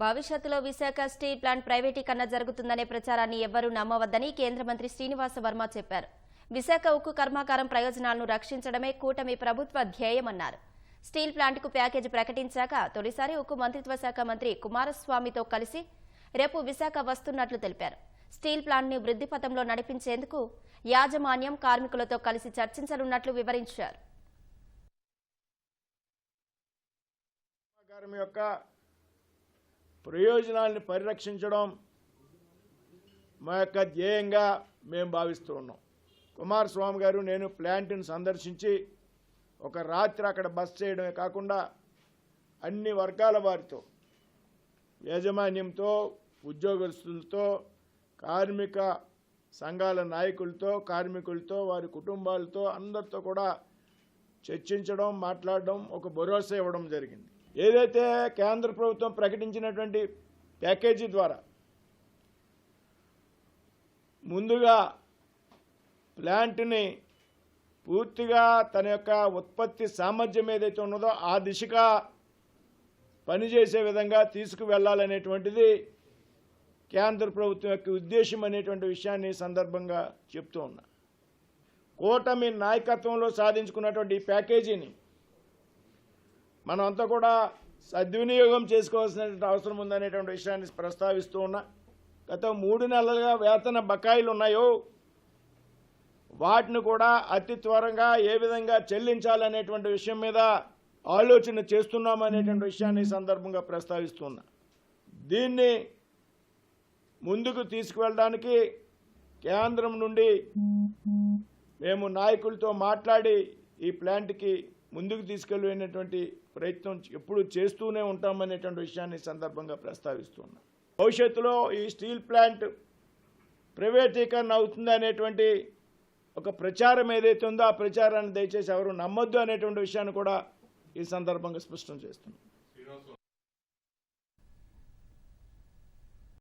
భవిష్యత్తులో Visakha steel plant ప్రైవేటీకరణ జరుగుతుందనే ప్రచారాన్ని ఎవ్వరూ నమ్మవద్దని కేంద్ర మంత్రి శ్రీనివాస వర్మ చెప్పారు. విశాఖ ఉక్కు కర్మాగారం ప్రయోజనాలను రక్షించడమే కూటమి ప్రభుత్వ ధ్యేయమన్నారు. స్టీల్ ప్లాంట్కు ప్యాకేజీ ప్రకటించాక తొలిసారి ఉక్కు మంత్రిత్వ శాఖ మంత్రి కుమారస్వామితో కలిసి రేపు విశాఖ వస్తున్నట్లు తెలిపారు. స్టీల్ ప్లాంట్ని వృద్ధి పథంలో నడిపించేందుకు యాజమాన్యం కార్మికులతో కలిసి చర్చించనున్నట్లు వివరించారు. యొక్క ప్రయోజనాల్ని పరిరక్షించడం మా యొక్క ధ్యేయంగా మేము భావిస్తూ ఉన్నాం. కుమారస్వామి గారు నేను ప్లాంట్ని సందర్శించి ఒక రాత్రి అక్కడ బస్ చేయడమే కాకుండా అన్ని వర్గాల వారితో యాజమాన్యంతో ఉద్యోగస్తులతో కార్మిక సంఘాల నాయకులతో కార్మికులతో వారి కుటుంబాలతో అందరితో కూడా చర్చించడం మాట్లాడడం ఒక భరోసా ఇవ్వడం జరిగింది. ఏదైతే కేంద్ర ప్రభుత్వం ప్రకటించినటువంటి ప్యాకేజీ ద్వారా ముందుగా ప్లాంట్ని పూర్తిగా తన యొక్క ఉత్పత్తి సామర్థ్యం ఏదైతే ఉన్నదో ఆ దిశగా పనిచేసే విధంగా తీసుకువెళ్ళాలనేటువంటిది కేంద్ర ప్రభుత్వం యొక్క ఉద్దేశం అనేటువంటి విషయాన్ని సందర్భంగా చెప్తూ ఉన్నా. కూటమి నాయకత్వంలో సాధించుకున్నటువంటి ఈ ప్యాకేజీని మనమంతా కూడా సద్వినియోగం చేసుకోవాల్సినటువంటి అవసరం ఉందనేటువంటి విషయాన్ని ప్రస్తావిస్తూ ఉన్నా. గత మూడు నెలలుగా వేతన బకాయిలు ఉన్నాయో వాటిని కూడా అతి త్వరగా ఏ విధంగా చెల్లించాలనేటువంటి విషయం మీద ఆలోచన చేస్తున్నామనేటువంటి విషయాన్ని సందర్భంగా ప్రస్తావిస్తున్నా దీన్ని ముందుకు తీసుకువెళ్ళడానికి కేంద్రం నుండి మేము నాయకులతో మాట్లాడి ఈ ప్లాంట్కి ముందుకు తీసుకెళ్ళినటువంటి ప్రయత్నం ఎప్పుడు చేస్తూనే ఉంటామనేటువంటి విషయాన్ని ఈ సందర్భంగా ప్రస్తావిస్తున్నా. భవిష్యత్తులో ఈ స్టీల్ ప్లాంట్ ప్రైవేటీకరణ అవుతుంది అనేటువంటి ఒక ప్రచారం ఏదైతే ఉందో ఆ ప్రచారాన్ని దయచేసి ఎవరు నమ్మొద్దు అనేటువంటి విషయాన్ని కూడా ఈ సందర్భంగా స్పష్టం చేస్తున్నాం.